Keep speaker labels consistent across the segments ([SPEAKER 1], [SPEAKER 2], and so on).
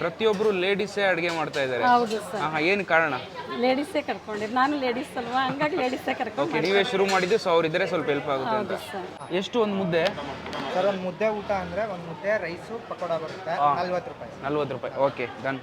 [SPEAKER 1] ಪ್ರತಿಯೊಬ್ರು ಲೇಡೀಸೇ ಅಡುಗೆ ಮಾಡ್ತಾ ಇದ್ದಾರೆ.
[SPEAKER 2] ಹೌದು ಸರ್.
[SPEAKER 1] ಏನು ಕಾರಣ?
[SPEAKER 2] ಲೇಡೀಸೇ ಕರ್ಕೊಂಡಿದ್ದು. ನಾನು ಲೇಡೀಸ್ ಅಲ್ವಾ? ಹಂಗಾಗಿ ಲೇಡೀಸೇ ಕರ್ಕೊಂಡು
[SPEAKER 1] ಓಕೆ ನೀವೇ ಶುರು ಮಾಡಿದ್ದು ಸೊ ಅವ್ರಿದ್ರೆ ಸ್ವಲ್ಪ ಹೆಲ್ಪ್ ಆಗುತ್ತೆ ಅಂತ.
[SPEAKER 2] ಹೌದು ಸರ್.
[SPEAKER 1] ಎಷ್ಟು ಒಂದು ಮುದ್ದೆ?
[SPEAKER 3] ಸರ್ ಒಂದು ಮುದ್ದೆ ಊಟ ಅಂದರೆ ಒಂದು ಮುದ್ದೆ ರೈಸು ಪಕೋಡ ಬರುತ್ತೆ. ನಲ್ವತ್ತು ರೂಪಾಯಿ.
[SPEAKER 1] ನಲ್ವತ್ತು ರೂಪಾಯಿ. ಓಕೆ ಡನ್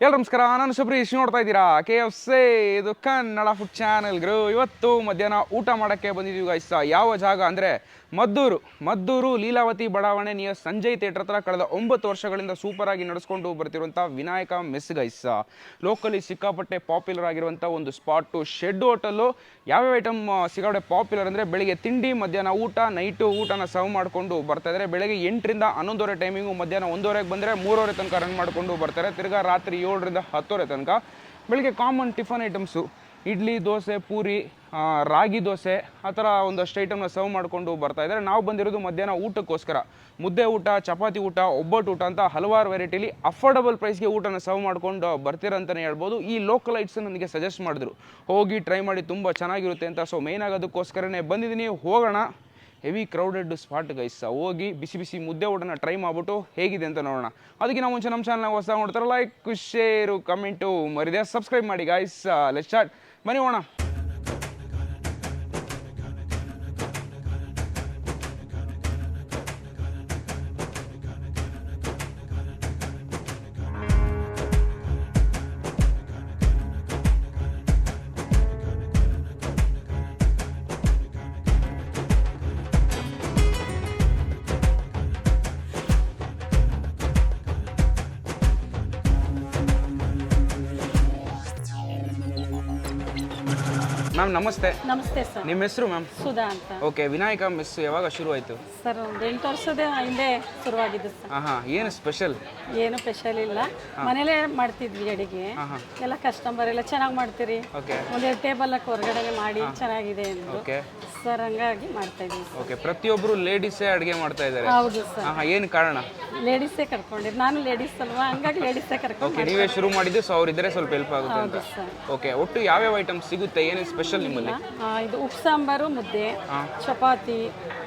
[SPEAKER 1] ಎಲ್ರು ನಮಸ್ಕಾರ, ನಾನು ಸುಪ್ರೀಶ್ ನೋಡ್ತಾ ಇದ್ದೀರಾ? ಕೆ ಎಫ್ ಸಿ ಇದು ಕನ್ನಡ ಫುಡ್ ಚಾನೆಲ್ ಗುರು ಇವತ್ತು ಮಧ್ಯಾಹ್ನ ಊಟ ಮಾಡೋಕ್ಕೆ ಬಂದಿದ್ದೀವಿ ಗಾಯ್ಸ ಯಾವ ಜಾಗ ಅಂದರೆ ಮದ್ದೂರು ಮದ್ದೂರು ಲೀಲಾವತಿ ಬಡಾವಣೆ ನಿಯ ಸಂಜಯ್ ಥಿಯೇಟರ್ ಹತ್ರ ಕಳೆದ ಒಂಬತ್ತು ವರ್ಷಗಳಿಂದ ಸೂಪರ್ ಆಗಿ ನಡೆಸ್ಕೊಂಡು ಬರ್ತಿರುವಂಥ ವಿನಾಯಕ ಮೆಸ್ ಗೈಸ್ ಲೋಕಲಿ ಸಿಕ್ಕಾಪಟ್ಟೆ ಪಾಪ್ಯುಲರ್ ಆಗಿರುವಂಥ ಒಂದು ಸ್ಪಾಟು ಶೆಡ್ ಹೋಟೆಲ್ಲು ಯಾವ್ಯಾವ ಐಟಮ್ ಸಿಕ್ಕಾಪಟ್ಟೆ ಪಾಪ್ಯುಲರ್ ಅಂದರೆ ಬೆಳಿಗ್ಗೆ ತಿಂಡಿ, ಮಧ್ಯಾಹ್ನ ಊಟ ನೈಟು ಊಟನ ಸರ್ವ್ ಮಾಡಿಕೊಂಡು ಬರ್ತಾ ಇದ್ದಾರೆ. ಬೆಳಗ್ಗೆ ಎಂಟರಿಂದ ಹನ್ನೊಂದುವರೆ ಟೈಮಿಂಗು ಮಧ್ಯಾಹ್ನ ಒಂದೂವರೆಗೆ ಬಂದರೆ ಮೂರುವರೆ ತನಕ ರನ್ ಮಾಡಿಕೊಂಡು ಬರ್ತಾರೆ ತಿರ್ಗಾ ರಾತ್ರಿ ಏಳರಿಂದ ಹತ್ತುವರೆ ತನಕ ಬೆಳಿಗ್ಗೆ common tiffin items idli, dosa, puri ragi dosa, ಆ ಥರ ಒಂದಷ್ಟು ಐಟಮ್ನ ಸರ್ವ್ ಮಾಡಿಕೊಂಡು ಬರ್ತಾ ಇದ್ದಾರೆ. ನಾವು ಬಂದಿರೋದು ಮಧ್ಯಾಹ್ನ ಊಟಕ್ಕೋಸ್ಕರ. ಮುದ್ದೆ ಊಟ, ಚಪಾತಿ ಊಟ, ಒಬ್ಬಟ್ಟು ಊಟ ಅಂತ ಹಲವಾರು ವೆರೈಟಿಲಿ ಅಫೋರ್ಡಬಲ್ ಪ್ರೈಸ್ಗೆ ಊಟನ ಸರ್ವ್ ಮಾಡ್ಕೊಂಡು ಬರ್ತೀರಂತಲೇ ಹೇಳ್ಬೋದು. ಈ ಲೋಕಲ್ ಐಟ್ಸ್ ನನಗೆ ಸಜೆಸ್ಟ್ ಮಾಡಿದ್ರು. ಹೋಗಿ ಟ್ರೈ ಮಾಡಿ ತುಂಬ ಚೆನ್ನಾಗಿರುತ್ತೆ ಅಂತ. ಸೊ ಮೇಯ್ನ್ ಆಗೋದಕ್ಕೋಸ್ಕರನೇ ಬಂದಿದ್ದೀನಿ. ಹೋಗೋಣ. ಹೆವಿ ಕ್ರೌಡೆಡ್ ಸ್ಪಾಟ್ ಗೈಸ್ ಹೋಗಿ ಬಿಸಿ ಬಿಸಿ ಮುದ್ದೆ ಊಟನ ಟ್ರೈ ಮಾಡಿಬಿಟ್ಟು ಹೇಗಿದೆ ಅಂತ ನೋಡೋಣ. ಅದಕ್ಕೆ ನಾವು ಮುಂಚೆ ನಮ್ಮ ಚಾನಲ್ನ ಹೊಸ ನೋಡ್ತಾರೆ ಲೈಕ್ ಶೇರು ಕಮೆಂಟು ಮರಿದೆ. ಸಬ್ಸ್ಕ್ರೈಬ್ ಮಾಡಿ ಗೈಸ್ ಲೆಟ್ ಸ್ಟಾರ್ಟ್ ಬನ್ನಿ ಹೋಣ ಮ್ಯಾಮ್ ನಮಸ್ತೆ.
[SPEAKER 2] ನಮಸ್ತೆ ಸರ್
[SPEAKER 1] ನಿಮ್ಮ ಹೆಸರು ಮ್ಯಾಮ್
[SPEAKER 2] ಸುಧಾ ಅಂತ.
[SPEAKER 1] ಓಕೆ ವಿನಾಯಕ ಮಿಸ್ ಯಾವಾಗ ಶುರು ಆಯಿತು?
[SPEAKER 2] ಸರ್ ಒಂದು ಎಂಟು ವರ್ಷದ ಹಿಂದೆ ಶುರುವಾಗಿದ್ದು ಸರ್
[SPEAKER 1] ಹಾಂ ಹಾಂ ಏನು ಸ್ಪೆಷಲ್
[SPEAKER 2] ಏನು ಸ್ಪೆಷಲ್ ಇಲ್ಲ. ಮನೇಲೇ ಮಾಡ್ತಿದ್ವಿ ಅಡಿಗೆ. ಎಲ್ಲ ಕಸ್ಟಮರ್ ಎಲ್ಲ ಚೆನ್ನಾಗಿ ಮಾಡ್ತೀರಿ.
[SPEAKER 1] ಓಕೆ
[SPEAKER 2] ಒಂದೆರಡು ಟೇಬಲ್ ಹೊರಗಡೆ ಮಾಡಿ ಚೆನ್ನಾಗಿದೆ ಎಂದು.
[SPEAKER 1] ಓಕೆ
[SPEAKER 2] ಸರ್ ಹಂಗಾಗಿ ಮಾಡ್ತಾ ಇದ್ದೀವಿ
[SPEAKER 1] ಓಕೆ ಪ್ರತಿಯೊಬ್ಬರು ಲೇಡೀಸೇ ಅಡುಗೆ ಮಾಡ್ತಾ ಇದ್ದಾರೆ.
[SPEAKER 2] ಹೌದು ಸರ್
[SPEAKER 1] ಹಾಂ ಏನು ಕಾರಣ?
[SPEAKER 2] ಲೇಡೀಸೇ ಕರ್ಕೊಂಡಿದ್ದು ನಾನು ಲೇಡೀಸ್ ಅಲ್ವಾ? ಹಂಗಾಗಿ ಲೇಡೀಸೇ ಕರ್ಕೊಂಡು
[SPEAKER 1] ಓಕೆ ನೀವೇ ಶುರು ಮಾಡಿದ್ದು ಸೊ ಅವ್ರಿದ್ರೆ ಸ್ವಲ್ಪ ಹೆಲ್ಪ್ ಆಗುತ್ತೆ ಅಂತ.
[SPEAKER 2] ಹೌದು ಸರ್
[SPEAKER 1] ಓಕೆ ಒಟ್ಟು ಯಾವ್ಯಾವ ಐಟಮ್ ಸಿಗುತ್ತೆ? ಏನೇನು ಸ್ಪೆಷಲ್ ನಿಮ್ಮಲ್ಲಿ?
[SPEAKER 2] ಆ, ಇದು ಉಪ್ಪು ಸಾಂಬಾರು ಮುದ್ದೆ ಚಪಾತಿ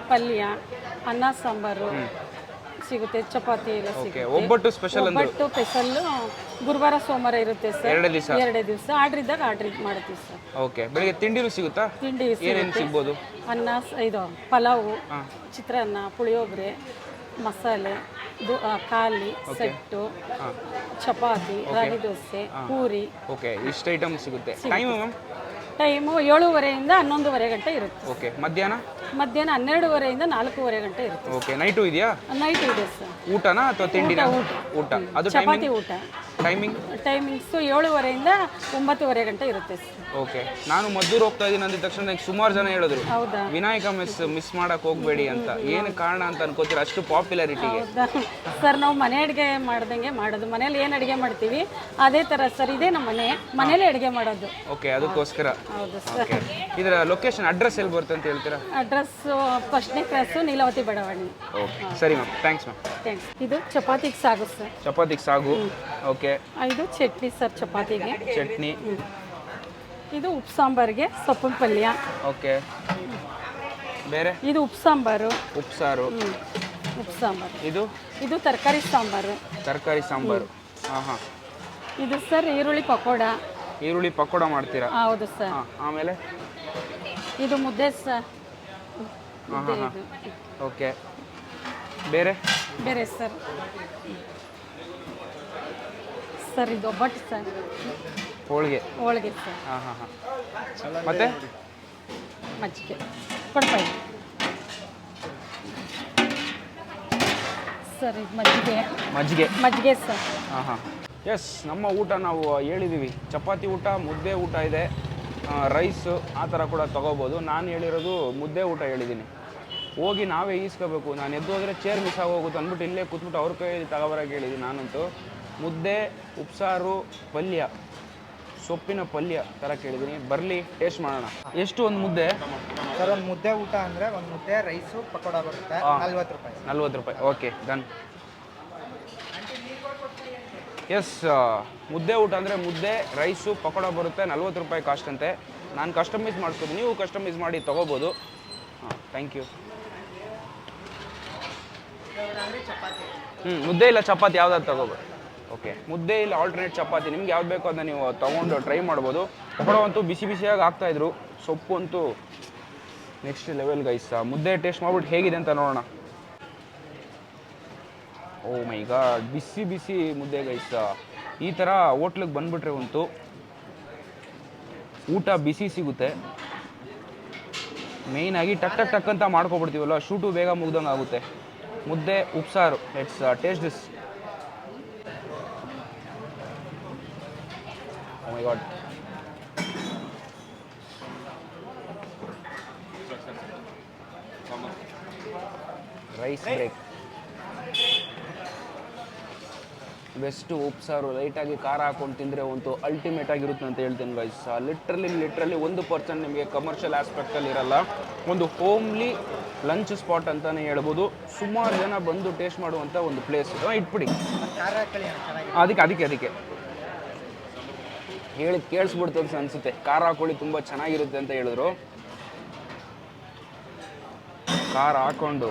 [SPEAKER 2] ಪಲ್ಯ ಅನ್ನ ಸಾಂಬಾರು ಸಿಗುತ್ತೆ ಚಪಾತಿ ಎಲ್ಲ
[SPEAKER 1] ಓಕೆ
[SPEAKER 2] ಸಿಗುತ್ತೆ.
[SPEAKER 1] ಒಬ್ಬಟ್ಟು ಸ್ಪೆಷಲ್ ಅಂದ್ರು
[SPEAKER 2] ಒಬ್ಬಟ್ಟು ಸ್ಪೆಷಲ್ ಗುರುವಾರ ಸೋಮವಾರ ಇರುತ್ತೆ ಸರ್.
[SPEAKER 1] ಎರಡೇ ದಿವಸ?
[SPEAKER 2] ಎರಡೇ ದಿವಸ. ಆರ್ಡ್ರ್ ಇದ್ದಾಗ ಆರ್ಡರ್ ಮಾಡ್ತೀವಿ ಸರ್.
[SPEAKER 1] ಓಕೆ ಬೆಳಿಗ್ಗೆ ತಿಂಡಿನೂ ಸಿಗುತ್ತಾ?
[SPEAKER 2] ತಿಂಡಿ
[SPEAKER 1] ಏನೇನು ಸಿಗ್ಬೋದು?
[SPEAKER 2] ಅನ್ನ ಸ- ಇದು ಪಲಾವು ಚಿತ್ರಾನ್ನ ಪುಳಿಯೋಗರೆ ಮಸಾಲೆ ದು ಆ, ಖಾಲಿ ಸೆಟ್ಟು ಚಪಾತಿ ರಾಗಿ ದೋಸೆ ಪೂರಿ.
[SPEAKER 1] ಓಕೆ ಇಷ್ಟು ಐಟಮ್ ಸಿಗುತ್ತೆ. Time ma'am?
[SPEAKER 2] ಟೈಮು ಏಳುವರೆಯಿಂದ ಹನ್ನೊಂದುವರೆ ಗಂಟೆ ಇರುತ್ತೆ.
[SPEAKER 1] ಓಕೆ ಮಧ್ಯಾಹ್ನ?
[SPEAKER 2] ಮಧ್ಯಾಹ್ನ ಹನ್ನೆರಡುವರೆಯಿಂದ ನಾಲ್ಕೂವರೆ ಗಂಟೆ ಇರುತ್ತೆ.
[SPEAKER 1] ಓಕೆ ನೈಟು ಇದೆಯಾ?
[SPEAKER 2] ನೈಟ್ ಇದೆ ಸರ್.
[SPEAKER 1] ಊಟನಾ ಅಥವಾ ತಿಂಡಿನ? ಊಟ ಅದು
[SPEAKER 2] ಚಪಾತಿ ಊಟ.
[SPEAKER 1] ಟೈಮಿಂಗ್
[SPEAKER 2] ಟೈಮಿಂಗ್ಸು ಏಳುವರೆಯಿಂದ ಒಂಬತ್ತುವರೆ ಗಂಟೆ ಇರುತ್ತೆ. ಸರ್
[SPEAKER 1] ಓಕೆ ನಾನು ಮದ್ದೂರು ಹೋಗ್ತಾ ಇದ್ದೀನಿ ಅಂದಿದ ತಕ್ಷಣ ನನಗೆ ಸುಮಾರು ಜನ ಹೇಳಿದ್ರು
[SPEAKER 2] ಹೌದಾ?
[SPEAKER 1] ವಿನಾಯಕ ಮಿಸ್ ಮಿಸ್ ಮಾಡಕ್ ಹೋಗ್ಬೇಡಿ ಅಂತ. ಏನು ಕಾರಣ ಅಂತ ಅನ್ಕೋತೀರ? ಅಷ್ಟು ಪಾಪ್ಯುಲಾರಿಟಿಗೆ
[SPEAKER 2] ಹೌದಾ? ಸರ್ ನಾವು ಮನೆ ಅಡುಗೆ ಮಾಡ್ದಂಗೆ ಮಾಡೋದು. ಮನೇಲಿ ಏನು ಅಡುಗೆ ಮಾಡ್ತೀವಿ? ಅದೇ ಥರ ಸರ್ ಇದೇ ನಮ್ಮ ಮನೆ. ಮನೇಲಿ ಅಡುಗೆ ಮಾಡೋದು.
[SPEAKER 1] ಓಕೆ ಅದಕ್ಕೋಸ್ಕರ.
[SPEAKER 2] ಹೌದು ಸರ್
[SPEAKER 1] ಓಕೆ ಇದರ ಲೊಕೇಶನ್ ಅಡ್ರೆಸ್ ಎಲ್ಲಿ ಬರುತ್ತೆ ಅಂತ ಹೇಳ್ತೀರಾ?
[SPEAKER 2] ಅಡ್ರೆಸ್ಸು ಫಸ್ಟ್ನೇ ಕ್ರಾಸು ನೀಲಾವತಿ ಬಡಾವಣೆ.
[SPEAKER 1] ಓಕೆ ಸರಿ ಮ್ಯಾಮ್ ಥ್ಯಾಂಕ್ಸ್ ಮ್ಯಾಮ್
[SPEAKER 2] ಥ್ಯಾಂಕ್ಸ್ ಇದು ಚಪಾತಿಗೆ ಸಾಗು ಸರ್
[SPEAKER 1] ಚಪಾತಿಗೆ ಸಾಗು. ಓಕೆ
[SPEAKER 2] ಇದು ಚಟ್ನಿ ಸರ್ ಚಪಾತಿಗೆ.
[SPEAKER 1] ಚಟ್ನಿ.
[SPEAKER 2] ಇದು ಉಪ್ಪು ಸಾಂಬಾರಿಗೆ ಸೊಪ್ಪಿನ ಪಲ್ಯ.
[SPEAKER 1] ಓಕೆ. ಬೇರೆ?
[SPEAKER 2] ಇದು ಉಪ್ಪು ಸಾಂಬಾರು.
[SPEAKER 1] ಉಪ್ಸಾರು
[SPEAKER 2] ಸಾರು. ಉಪ್ಪು ಸಾಂಬಾರು.
[SPEAKER 1] ಇದು?
[SPEAKER 2] ಇದು ತರಕಾರಿ ಸಾಂಬಾರು.
[SPEAKER 1] ತರಕಾರಿ ಸಾಂಬಾರು. ಹಾಂ ಹಾಂ
[SPEAKER 2] ಇದು ಸರ್ ಈರುಳ್ಳಿ ಪಕೋಡ.
[SPEAKER 1] ಈರುಳ್ಳಿ ಪಕೋಡ ಮಾಡ್ತೀರಾ?
[SPEAKER 2] ಹೌದು ಸರ್.
[SPEAKER 1] ಹಾಂ ಆಮೇಲೆ?
[SPEAKER 2] ಇದು ಮುದ್ದೆ ಸರ್. ಹಾಂ ಹಾಂ
[SPEAKER 1] ಓಕೆ. ಬೇರೆ?
[SPEAKER 2] ಬೇರೆ ಸರ್. ಸರ್ ಇದು ಒಬ್ಬಟ್ಟು ಸರ್.
[SPEAKER 1] ಹೋಳಿಗೆ.
[SPEAKER 2] ಹೋಳಿಗೆ ಸರ್.
[SPEAKER 1] ಹಾಂ ಹಾಂ ಹಾಂ. ಮತ್ತೆ?
[SPEAKER 2] ಮಜ್ಜಿಗೆ. ಇದ್ದೀನಿ ಸರ್ ಇದು ಮಜ್ಜಿಗೆ.
[SPEAKER 1] ಮಜ್ಜಿಗೆ.
[SPEAKER 2] ಮಜ್ಜಿಗೆ ಸರ್.
[SPEAKER 1] ಹಾಂ ಹಾಂ. ಎಸ್ ನಮ್ಮ ಊಟ ನಾವು ಹೇಳಿದ್ದೀವಿ ಚಪಾತಿ ಊಟ ಮುದ್ದೆ ಊಟ ಇದೆ. ರೈಸು ಆ ಥರ ಕೂಡ ತೊಗೋಬೋದು. ನಾನು ಹೇಳಿರೋದು ಮುದ್ದೆ ಊಟ ಹೇಳಿದ್ದೀನಿ. ಹೋಗಿ ನಾವೇ ಈಸ್ಕೋಬೇಕು. ನಾನು ಎದ್ದು ಹೋದರೆ ಚೇರ್ ಮಿಸ್ ಆಗೋಗುತ್ತೆ ಅಂದ್ಬಿಟ್ಟು ಇಲ್ಲೇ ಕೂತ್ಬಿಟ್ಟು ಅವ್ರ ಕೈಯಲ್ಲಿ ತಗೋಬರಕ್ಕೆ ಹೇಳಿದ್ದೀನಿ ನಾನಂತೂ. ಮುದ್ದೆ ಉಪ್ಸಾರು ಪಲ್ಯ ಸೊಪ್ಪಿನ ಪಲ್ಯ ಥರ ಕೇಳಿದ್ದೀನಿ. ಬರಲಿ ಟೇಸ್ಟ್ ಮಾಡೋಣ. ಎಷ್ಟು ಒಂದು ಮುದ್ದೆ?
[SPEAKER 3] ಸರ್ ಒಂದು ಮುದ್ದೆ ಊಟ ಅಂದರೆ ಒಂದು ಮುದ್ದೆ ರೈಸು ಪಕೋಡ ಬರುತ್ತೆ. ನಲ್ವತ್ತು ರೂಪಾಯಿ.
[SPEAKER 1] ನಲ್ವತ್ತು ರೂಪಾಯಿ. ಓಕೆ ಡನ್ ಎಸ್ ಮುದ್ದೆ ಊಟ ಅಂದರೆ ಮುದ್ದೆ ರೈಸು ಪಕೋಡ ಬರುತ್ತೆ. ನಲ್ವತ್ತು ರೂಪಾಯಿ ಕಾಸ್ಟ್ ಅಂತೆ. ನಾನು ಕಸ್ಟಮೈಸ್ ಮಾಡಿಸ್ಬೋದು ನೀವು ಕಸ್ಟಮೈಸ್ ಮಾಡಿ ತಗೋಬೋದು. ಹಾಂ ಥ್ಯಾಂಕ್ ಯು ಹ್ಞೂ ಮುದ್ದೆ ಇಲ್ಲ ಚಪಾತಿ ಯಾವ್ದಾದ್ರು ತಗೋಬೋದು. ಓಕೆ ಮುದ್ದೆ ಇಲ್ಲ ಆಲ್ಟರ್ನೇಟ್ ಚಪಾತಿ. ನಿಮ್ಗೆ ಯಾವ್ದು ಬೇಕೋ ಅದನ್ನ ನೀವು ತೊಗೊಂಡು ಟ್ರೈ ಮಾಡ್ಬೋದು. ಪಕೋಡ ಅಂತೂ ಬಿಸಿ ಬಿಸಿಯಾಗಿ ಆಗ್ತಾಯಿದ್ರು ಸೊಪ್ಪು ಅಂತೂ next level guys mudde taste ಮಾಡ್ಬಿಟ್ಟು ಹೇಗಿದೆ ಅಂತ ನೋಡೋಣ. ಓ ಮೈ ಗಾಡ್ ಬಿಸಿ ಬಿಸಿ ಮುದ್ದೆ ಗೈಸ್ ಈ ಥರ ಹೋಟ್ಲಿಗೆ ಬಂದ್ಬಿಟ್ರೆ ಅಂತೂ ಊಟ ಬಿಸಿ ಸಿಗುತ್ತೆ. ಮೇಯ್ನಾಗಿ ಟಕ್ ಟಕ್ ಟಕ್ ಅಂತ ಮಾಡ್ಕೊಬಿಡ್ತೀವಲ್ಲ ಶೂಟು ಬೇಗ ಮುಗ್ದಂಗೆ ಆಗುತ್ತೆ mudde, upsaru. Let's taste this my god rice break best upsaru ಲೈಟಾಗಿ ಖಾರ ಹಾಕೊಂಡು ತಿಂದರೆ ಒಂದು ಅಲ್ಟಿಮೇಟ್ ಆಗಿರುತ್ತೆ ಅಂತ ಹೇಳ್ತೀನಿ ಗೈಸ್ ಲಿಟ್ರಲಿ ಲಿಟ್ರಲಿ ಒಂದು ಪರ್ಸೆಂಟ್ ನಿಮಗೆ ಕಮರ್ಷಿಯಲ್ ಆಸ್ಪೆಕ್ಟಲ್ಲಿ ಇರಲ್ಲ. ಒಂದು ಹೋಮ್ಲಿ ಲಂಚ್ ಸ್ಪಾಟ್ ಅಂತಲೇ ಹೇಳ್ಬೋದು. ಸುಮಾರು ಜನ ಬಂದು ಟೇಸ್ಟ್ ಮಾಡುವಂಥ ಒಂದು ಪ್ಲೇಸ್ ಇಟ್ಬಿಡಿ. ಅದಕ್ಕೆ ಅದಕ್ಕೆ ಅದಕ್ಕೆ. ಹೇಳಿ ಕೇಳಿಸ್ಬಿಡ್ತು ಅಂತ ಅನ್ಸುತ್ತೆ. ಖಾರ ಹಾಕೊಳ್ಳಿ ತುಂಬ ಚೆನ್ನಾಗಿರುತ್ತೆ ಅಂತ ಹೇಳಿದ್ರು. ಖಾರ ಹಾಕೊಂಡು.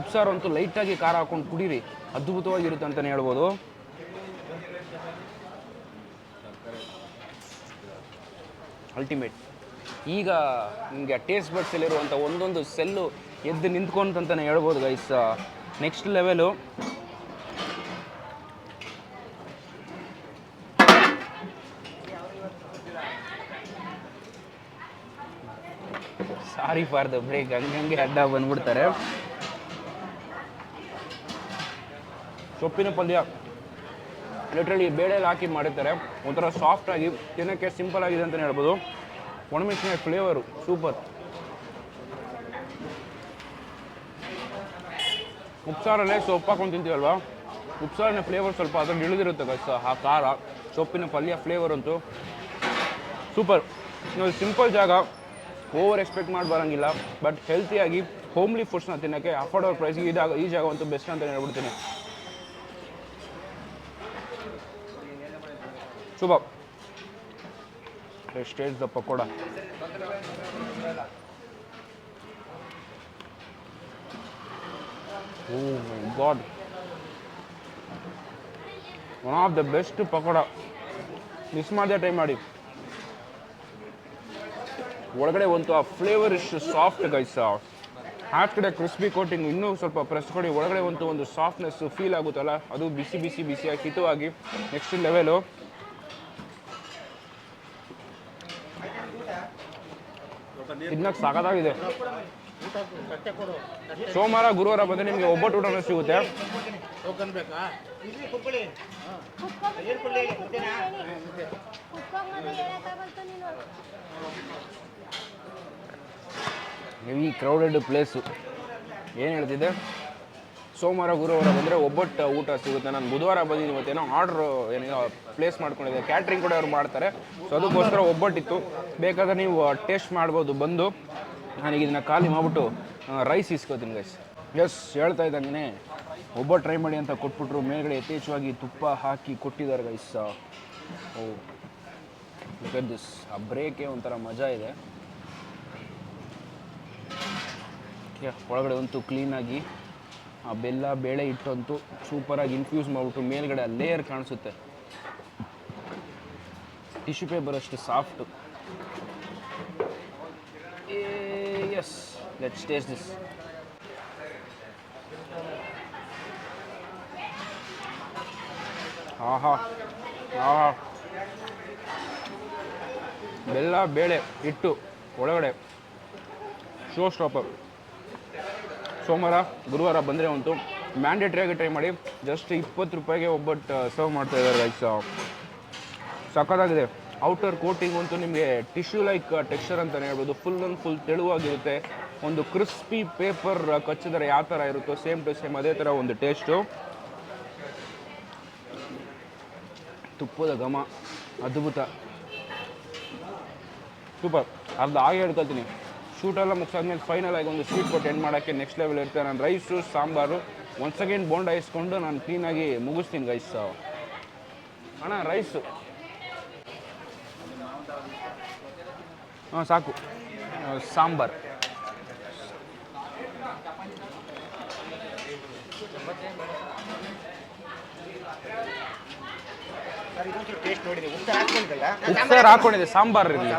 [SPEAKER 1] ಉಪ್ಸಾರು ಅಂತೂ ಲೈಟಾಗಿ ಖಾರ ಹಾಕೊಂಡು ಕುಡೀರಿ. ಅದ್ಭುತವಾಗಿರುತ್ತೆ ಅಂತಲೇ ಹೇಳ್ಬೋದು. ಅಲ್ಟಿಮೇಟ್ ಈಗ ನಿಮಗೆ ಟೇಸ್ಟ್ ಬಡ್ಸಲ್ಲಿರುವಂಥ ಒಂದೊಂದು ಸೆಲ್ಲು ಎದ್ದು ನಿಂತ್ಕೊಂತಂತಾನೆ ಹೇಳ್ಬೋದು guys next level sorry for the break ಹಂಗಂಗೆ ಅಡ್ಡ ಬಂದ್ಬಿಡ್ತಾರೆ. ಸೊಪ್ಪಿನ ಪಲ್ಯ. ಲಿಟ್ರಲಿ ಬೇಳೆಯಲ್ಲಿ ಹಾಕಿ ಮಾಡಿರ್ತಾರೆ. ಒಂಥರ ಸಾಫ್ಟ್ ಆಗಿ ತಿನ್ನೋಕ್ಕೆ ಸಿಂಪಲ್ ಆಗಿದೆ ಅಂತಲೇ ಹೇಳ್ಬೋದು. ಒಣಮೆಣಸಿನ ಫ್ಲೇವರು ಸೂಪರ್ ಉಪ್ಸಾರಲ್ಲೇ ಸೊಪ್ಪು ಹಾಕೊಂಡು ತಿಂತೀವಲ್ವ? ಉಪ್ಸಾರಿನ ಫ್ಲೇವರ್ ಸ್ವಲ್ಪ ಅದ್ರಲ್ಲಿ ಇಳಿದಿರುತ್ತೆ ಸೊ ಆ ಖಾರ, ಸೊಪ್ಪಿನ ಪಲ್ಯ ಫ್ಲೇವರ್ ಅಂತೂ. ಸೂಪರ್ ಸಿಂಪಲ್ ಜಾಗ. ಓವರ್ ಎಕ್ಸ್ಪೆಕ್ಟ್ ಮಾಡಿ ಬರೋಂಗಿಲ್ಲ. ಬಟ್ ಹೆಲ್ತಿಯಾಗಿ ಹೋಮ್ಲಿ ಫುಡ್ಸ್ನ ತಿನ್ನೋಕ್ಕೆ ಅಫೋರ್ಡಬಲ್ ಪ್ರೈಸ್ಗೆ ಇದಾಗ ಈ ಜಾಗ ಅಂತೂ ಬೆಸ್ಟ್ ಅಂತ ಹೇಳ್ಬಿಡ್ತೀನಿ. Shubha. Stage the pakoda oh god one of the best pakoda miss ಮಾಡದೆ ಟ್ರೈ ಮಾಡಿ. ಒಳಗಡೆ ಒಂದು ಆ ಫ್ಲೇವರ್ ಇಷ್ಟು ಸಾಫ್ಟ್ ಗೈಸ ಹಾಟ್ ಕಡೆ ಕ್ರಿಸ್ಪಿ ಕೋಟಿಂಗ್ ಇನ್ನೂ ಸ್ವಲ್ಪ ಪ್ರೆಸ್ ಕೊಡಿ. ಒಳಗಡೆ ಒಂದು ಒಂದು ಸಾಫ್ಟ್ನೆಸ್ ಫೀಲ್ ಆಗುತ್ತಲ್ಲ? ಅದು ಬಿಸಿ ಬಿಸಿ ಬಿಸಿಯಾಗಿ ಹಿತವಾಗಿ ನೆಕ್ಸ್ಟ್ ಲೆವೆಲು ತಿನ್ನಕ್ಕೆ ಸಾಕಾಗಿದೆ ಸೋಮವಾರ ಗುರುವಾರ ಬಂದರೆ ನಿಮಗೆ ಒಬ್ಬಟ್ಟು ಊಟ ಸಿಗುತ್ತೆ. ಹೆವಿ ಕ್ರೌಡೆಡ್ ಪ್ಲೇಸು ಏನು ಹೇಳ್ತಿದ್ದೆ? ಸೋಮವಾರ ಗುರುವಾರ ಬಂದರೆ ಒಬ್ಬಟ್ಟು ಊಟ ಸಿಗುತ್ತೆ. ನಾನು ಬುಧವಾರ ಬಂದಿದ್ದೀನಿ ಇವತ್ತೇನೋ ಆರ್ಡ್ರು ಏನೋ ಪ್ಲೇಸ್ ಮಾಡ್ಕೊಂಡಿದ್ದೆ. ಕ್ಯಾಟ್ರಿಂಗ್ ಕೂಡ ಅವ್ರು ಮಾಡ್ತಾರೆ. ಸೊ ಅದಕ್ಕೋಸ್ಕರ ಒಬ್ಬಟ್ಟಿತ್ತು. ಬೇಕಾದ್ರೆ ನೀವು ಟೇಸ್ಟ್ ಮಾಡ್ಬೋದು. ಬಂದು ನಾನೀಗ ಇದನ್ನ ಖಾಲಿ ಮಾಡಿಬಿಟ್ಟು ರೈಸ್ ಇಸ್ಕೋತೀನಿ ಗೈಸ್ ಎಸ್ ಹೇಳ್ತಾ ಇದ್ದಂಗೆ ಒಬ್ಬ ಟ್ರೈ ಮಾಡಿ ಅಂತ ಕೊಟ್ಬಿಟ್ರು, ಮೇಲ್ಗಡೆ ಯಥೇಚ್ಛವಾಗಿ ತುಪ್ಪ ಹಾಕಿ ಕೊಟ್ಟಿದ್ದಾರೆ ಗೈಸ್ ಓ ದಿಸ್ ಆ ಬ್ರೇಕೆ ಒಂಥರ ಮಜಾ ಇದೆ. ಒಳಗಡೆ ಅಂತೂ ಕ್ಲೀನಾಗಿ ಆ ಬೆಲ್ಲ, ಬೇಳೆ ಇಟ್ಟಂತೂ ಸೂಪರಾಗಿ ಇನ್ಫ್ಯೂಸ್ ಮಾಡಿಬಿಟ್ಟು ಮೇಲ್ಗಡೆ ಲೇಯರ್ ಕಾಣಿಸುತ್ತೆ. ಟಿಶ್ಯೂ ಪೇಪರ್ ಅಷ್ಟು soft yes let's taste this ಆಹಾ ಆಹಾ ಬೆಲ್ಲ, ಬೇಳೆ, ಹಿಟ್ಟು, ಒಳಗಡೆ. ಶೋ ಸ್ಟಾಪರ್ ಸೋಮವಾರ, ಗುರುವಾರ ಬಂದರೆ ಉಂಟು. ಮ್ಯಾಂಡೇಟ್ರಿಯಾಗಿ ಟ್ರೈ ಮಾಡಿ. ಜಸ್ಟ್ ಇಪ್ಪತ್ತು ರೂಪಾಯಿಗೆ ಒಬ್ಬಟ್ಟು ಸರ್ವ್ ಮಾಡ್ತಾ ಇದ್ದಾರೆ ಲೈಕ್ಸ್ ಸಖತ್ತಾಗಿದೆ. ಔಟರ್ ಕೋಟಿಂಗ್ ಅಂತೂ ನಿಮಗೆ ಟಿಶ್ಯೂ ಲೈಕ್ ಟೆಕ್ಸ್ಚರ್ ಅಂತಲೇ ಹೇಳ್ಬೋದು. ಫುಲ್ ಅಂಡ್ ಫುಲ್ ತೆಳುವಾಗಿರುತ್ತೆ. ಒಂದು ಕ್ರಿಸ್ಪಿ ಪೇಪರ್ ಕಚ್ಚಿದರೆ ಯಾವ ಥರ ಇರುತ್ತೋ ಸೇಮ್ ಟು ಸೇಮ್ ಅದೇ ಥರ ಒಂದು ಟೇಸ್ಟು ತುಪ್ಪದ ಘಮ, ಅದ್ಭುತ. ಸೂಪರ್ ಅರ್ಧ ಹಾಗೆ ಹೇಳ್ಕೊಳ್ತೀನಿ. ಶೂಟೆಲ್ಲ ಮುಗಿಸಾದ್ಮೇಲೆ ಫೈನಲ್ ಆಗಿ ಒಂದು ಸ್ವೀಟ್ ಕೊಟ್ಟು ಎಂಡ್ ಮಾಡೋಕ್ಕೆ ನೆಕ್ಸ್ಟ್ ಲೆವೆಲ್ ಇರುತ್ತೆ ನಾನು ರೈಸು ಸಾಂಬಾರು ಒಂದು ಸೆಕೆಂಡ್ ಬೋಂಡ ಇಸ್ಕೊಂಡು ನಾನು ಕ್ಲೀನಾಗಿ ಮುಗಿಸ್ತೀನಿ ಗೈಸ್ ಅಣ್ಣ ರೈಸು ಹಾಂ ಸಾಕು. ಸಾಂಬಾರ್. ಉಪ್ಸಾರು ಹಾಕೊಂಡಿದೆ ಸಾಂಬಾರ್ ಇರಲಿ.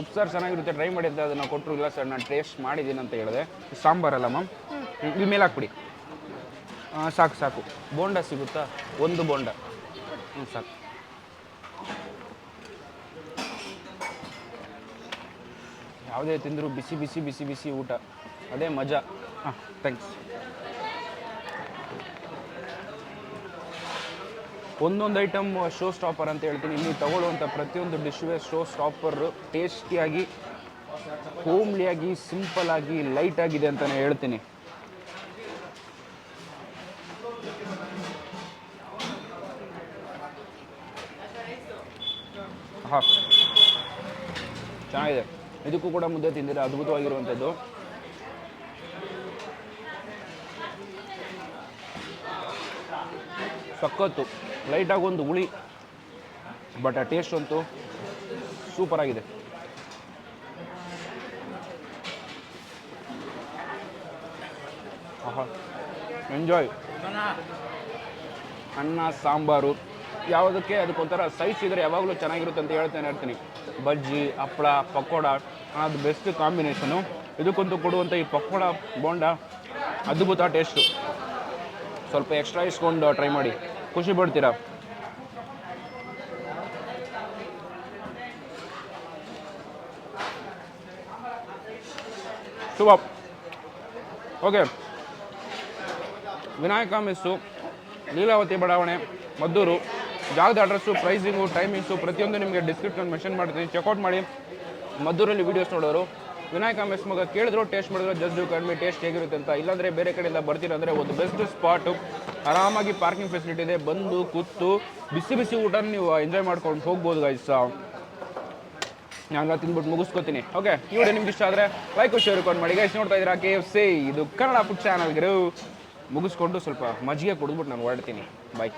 [SPEAKER 1] ಉಪ್ಸಾರು ಚೆನ್ನಾಗಿರುತ್ತೆ ಟ್ರೈ ಮಾಡಿದ್ದೆ ಅದನ್ನು ಕೊಟ್ಟರು ಇಲ್ಲ ಸರ್ ನಾನು ಟೇಸ್ಟ್ ಮಾಡಿದ್ದೀನಿ ಅಂತ ಹೇಳಿದೆ. ಸಾಂಬಾರಲ್ಲ ಮ್ಯಾಮ್ ಇಲ್ಲಿ ಮೇಲೆ ಹಾಕ್ಬಿಡಿ. ಸಾಕು ಸಾಕು. ಬೋಂಡ ಸಿಗುತ್ತಾ? ಒಂದು ಬೋಂಡ. ಹ್ಞೂ ಸಾಕು. ಯಾವುದೇ ತಿಂದರೂ ಬಿಸಿ ಬಿಸಿ ಬಿಸಿ ಬಿಸಿ ಊಟ. ಅದೇ ಮಜಾ. ಹಾಂ ಥ್ಯಾಂಕ್ಸ್ ಒಂದೊಂದು ಐಟಮ್ ಶೋ ಸ್ಟಾಪರ್ ಅಂತ ಹೇಳ್ತೀನಿ. ಇಲ್ಲಿ ತಗೊಳ್ಳುವಂಥ ಪ್ರತಿಯೊಂದು ಡಿಶ್ವೇ ಶೋ ಸ್ಟಾಪರ್ ಟೇಸ್ಟಿಯಾಗಿ ಹೋಮ್ಲಿಯಾಗಿ ಸಿಂಪಲ್ ಆಗಿ ಲೈಟ್ ಆಗಿದೆ ಅಂತಲೇ ಹೇಳ್ತೀನಿ. ಹಾಂ. ಚೆನ್ನಾಗಿದೆ. ಇದಕ್ಕೂ ಕೂಡ ಮುದ್ದೆ ತಿಂದಿರ ಅದ್ಭುತವಾಗಿರುವಂಥದ್ದು. ಸಕ್ಕತ್ತು ಲೈಟಾಗಿ ಒಂದು ಹುಳಿ, ಬಟ್ ಆ ಟೇಸ್ಟ್ ಅಂತೂ ಸೂಪರ್ ಆಗಿದೆ. ಎಂಜಾಯ್ ಅನ್ನ, ಸಾಂಬಾರು, ಯಾವುದಕ್ಕೆ ಅದಕ್ಕೊಂಥರ ಸೈಜ್ ಇದ್ರೆ ಯಾವಾಗಲೂ ಚೆನ್ನಾಗಿರುತ್ತೆ ಅಂತ ಹೇಳ್ತಾನೆ ಇರ್ತೀನಿ ಬಜ್ಜಿ ಹಪ್ಪಳ ಪಕೋಡ ಅದು ಬೆಸ್ಟ್ ಕಾಂಬಿನೇಷನು ಇದಕ್ಕಂತೂ ಕೊಡುವಂಥ ಈ ಪಕೋಡ ಬೋಂಡ ಅದ್ಭುತ ಟೇಸ್ಟು ಸ್ವಲ್ಪ ಎಕ್ಸ್ಟ್ರಾ ಇಸ್ಕೊಂಡು ಟ್ರೈ ಮಾಡಿ. ಖುಷಿ ಪಡ್ತೀರಾ? ಶುಭ. ಓಕೆ ವಿನಾಯಕ ಮಿಸ್ಸು, ಲೀಲಾವತಿ ಬಡಾವಣೆ, ಮದ್ದೂರು. ಜಾಗದ ಅಡ್ರೆಸ್ಸು ಪ್ರೈಸಿಂಗು ಟೈಮಿಂಗ್ಸು ಪ್ರತಿಯೊಂದು ನಿಮಗೆ ಡಿಸ್ಕ್ರಿಪ್ಷನ್ ಮೆನ್ಷನ್ ಮಾಡ್ತೀನಿ. ಚೆಕ್ಔಟ್ ಮಾಡಿ. ಮದ್ದೂರಲ್ಲಿ ವೀಡಿಯೋಸ್ ನೋಡೋರು, ವಿನಾಯಕ ಮೆಸ್ ಮಗ ಕೇಳಿದ್ರು ಟೇಸ್ಟ್ ಮಾಡಿದ್ರು ಜಸ್ಟ್ ಕಡಿಮೆ ಟೇಸ್ಟ್ ಹೇಗಿರುತ್ತೆ ಅಂತ. ಇಲ್ಲಾಂದರೆ ಬೇರೆ ಕಡೆಯಿಂದ ಬರ್ತೀರಾ ಅಂದರೆ ಒಂದು ಬೆಸ್ಟ್ ಸ್ಪಾಟು ಆರಾಮಾಗಿ ಪಾರ್ಕಿಂಗ್ ಫೆಸಿಲಿಟಿ ಇದೆ, ಬಂದು ಕೂತು ಬಿಸಿ ಬಿಸಿ ಊಟ ನೀವು ಎಂಜಾಯ್ ಮಾಡ್ಕೊಂಡು ಹೋಗ್ಬೋದು ಗೈಸ್ ನಾನು ತಿಂದ್ಬಿಟ್ಟು ಮುಗಿಸ್ಕೋತೀನಿ. ಓಕೆ ಈ ವಿಡಿಯೋ ನಿಮ್ಗೆ ಇಷ್ಟ ಆದರೆ ಲೈಕ್ ಶೇರ್ ರಿಕಾರ್ಡ್ ಮಾಡಿ. ಗೈಸ್ ನೋಡ್ತಾ ಇದ್ದೀರಾ ಕೆ ಎಫ್ ಸಿ ಇದು ಕನ್ನಡ ಫುಡ್ ಚಾನಲ್ಗಿರು ಮುಗಿಸ್ಕೊಂಡು ಸ್ವಲ್ಪ ಮಜ್ಜಿಗೆ ಕುಡಿದ್ಬಿಟ್ಟು ನಾನು ಹೊರಡ್ತೀನಿ. ಬಾಯ್